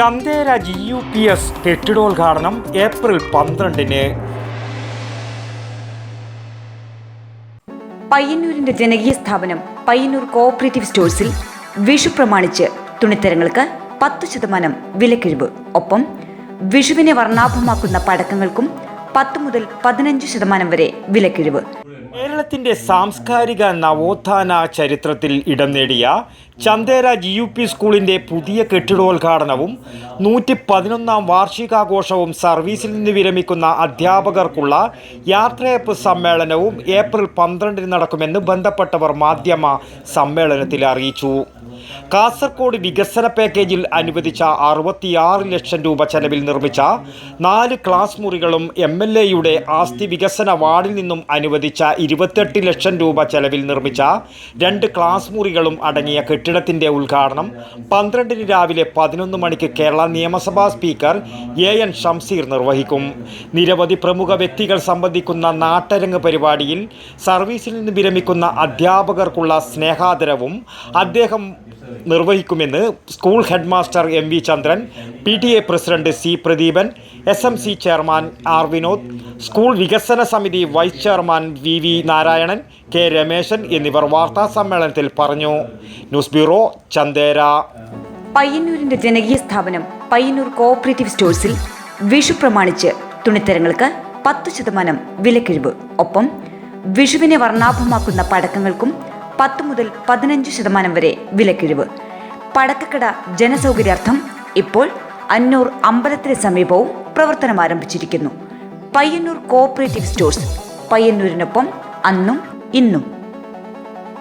Chandera G U P S കെട്ടിടോദ്ഘാടനം April പന്ത്രണ്ടിന്. പയ്യന്നൂരിന്റെ ജനകീയ സ്ഥാപനം പയ്യന്നൂർ കോഓപ്പറേറ്റീവ് സ്റ്റോഴ്സിൽ വിഷു പ്രമാണിച്ച് തുണിത്തരങ്ങൾക്ക് പത്ത് ശതമാനം വിലക്കിഴിവ്. ഒപ്പം വിഷുവിനെ വർണാഭമാക്കുന്ന പടക്കങ്ങൾക്കും പത്ത് മുതൽ പതിനഞ്ച് ശതമാനം വരെ വിലക്കിഴിവ്. കേരളത്തിന്റെ സാംസ്കാരിക നവോത്ഥാന ചരിത്രത്തിൽ ഇടം നേടിയ ചന്ദേര ജി യു പി സ്കൂളിന്റെ പുതിയ കെട്ടിടോദ്ഘാടനവും നൂറ്റി പതിനൊന്നാം വാർഷികാഘോഷവും സർവീസിൽ നിന്ന് വിരമിക്കുന്ന അധ്യാപകർക്കുള്ള യാത്രയപ്പ് സമ്മേളനവും ഏപ്രിൽ പന്ത്രണ്ടിന് നടക്കുമെന്ന് ബന്ധപ്പെട്ടവർ മാധ്യമ സമ്മേളനത്തിൽ അറിയിച്ചു. കാസർകോട് വികസന പാക്കേജിൽ അനുവദിച്ച അറുപത്തിയാറ് ലക്ഷം രൂപ ചെലവിൽ നിർമ്മിച്ച നാല് ക്ലാസ് മുറികളും എം എൽ എയുടെ ആസ്തി വികസന വാർഡിൽ നിന്നും അനുവദിച്ച ഇരുപത്തെട്ട് ലക്ഷം രൂപ ചെലവിൽ നിർമ്മിച്ച രണ്ട് ക്ലാസ് മുറികളും അടങ്ങിയ കെട്ടിടത്തിന്റെ ഉദ്ഘാടനം പന്ത്രണ്ടിന് രാവിലെ പതിനൊന്ന് മണിക്ക് കേരള നിയമസഭാ സ്പീക്കർ എ എൻ ഷംസീർ നിർവഹിക്കും. നിരവധി പ്രമുഖ വ്യക്തികൾ സംബന്ധിക്കുന്ന നാട്ടരങ്ങ് പരിപാടിയിൽ സർവീസിൽ നിന്ന് വിരമിക്കുന്ന അധ്യാപകർക്കുള്ള സ്നേഹാദരവും അദ്ദേഹം നിർവഹിക്കുമെന്ന് school headmaster M V Chandran P T A president C Pradeepan S M C chairman R Vinod school വികസന സമിതി vice chairman V V Narayanan K Rameshan എന്നിവർ വാർത്താ സമ്മേളനത്തിൽ പറഞ്ഞു. ന്യൂസ് ബ്യൂറോ ചന്ദേര പയ്യന്നൂരിന്റെ ജനകീയ സ്ഥാപനം പയ്യന്നൂർ കോഓപ്പറേറ്റീവ് സ്റ്റോഴ്സിൽ വിഷു പ്രമാണിച്ച് തുണിത്തരങ്ങൾക്ക് പത്ത് ശതമാനം വിലക്കിഴിവ്. ഒപ്പം വിഷുവിനെ വർണാഭമാക്കുന്ന പടക്കങ്ങൾക്കും പത്ത് മുതൽ പതിനഞ്ച് ശതമാനം വരെ വിലക്കിഴിവ്. പടക്കക്കട ജനസൗകര്യാർത്ഥം ഇപ്പോൾ അന്നൂർ അമ്പലത്തിന് സമീപവും പ്രവർത്തനം ആരംഭിച്ചിരിക്കുന്നു. പയ്യന്നൂർ കോഓപ്പറേറ്റീവ് സ്റ്റോഴ്സ് പയ്യന്നൂരിനൊപ്പം അന്നും ഇന്നും.